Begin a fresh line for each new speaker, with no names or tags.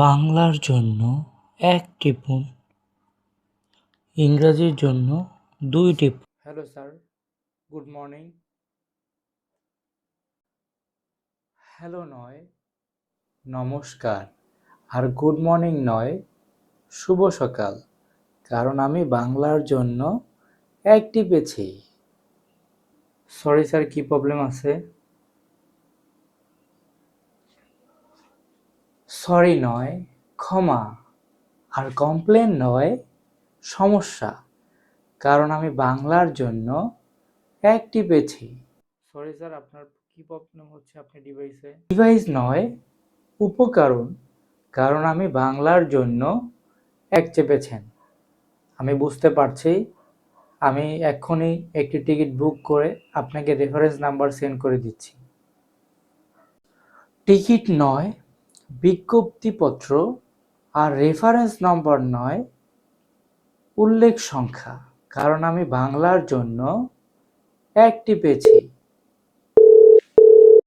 বাংলার জন্য এক টিপুন, ইংরাজির জন্য দুই টিপুন। Hello sir good morning hello নয় নমস্কার আর গুড মর্নিং নয় শুভ সকাল কারণ আমি বাংলার জন্য এক টিপেছি। সরি স্যার কি প্রবলেম আছে? সরি নয়, ক্ষমা। আর কমপ্লেন নয়, সমস্যা। কারণ আমি বাংলার জন্য একটি টিপেছি। সরি স্যার, আপনার কি প্রবলেম হচ্ছে আপনি ডিভাইসে ডিভাইস নয়, উপকরণ। কারণ আমি বাংলার জন্য এক চেপেছেন। আমি বুঝতে পারছি, আমি এক্ষুনি একটি টিকিট বুক করে আপনাকে রেফারেন্স নাম্বার সেন্ড করে দিচ্ছি। টিকিট নয় বিজ্ঞপ্তিপত্র আর রেফারেন্স নম্বর নয় উল্লেখ সংখ্যা। কারণ আমি বাংলার জন্য একটি পেয়েছি।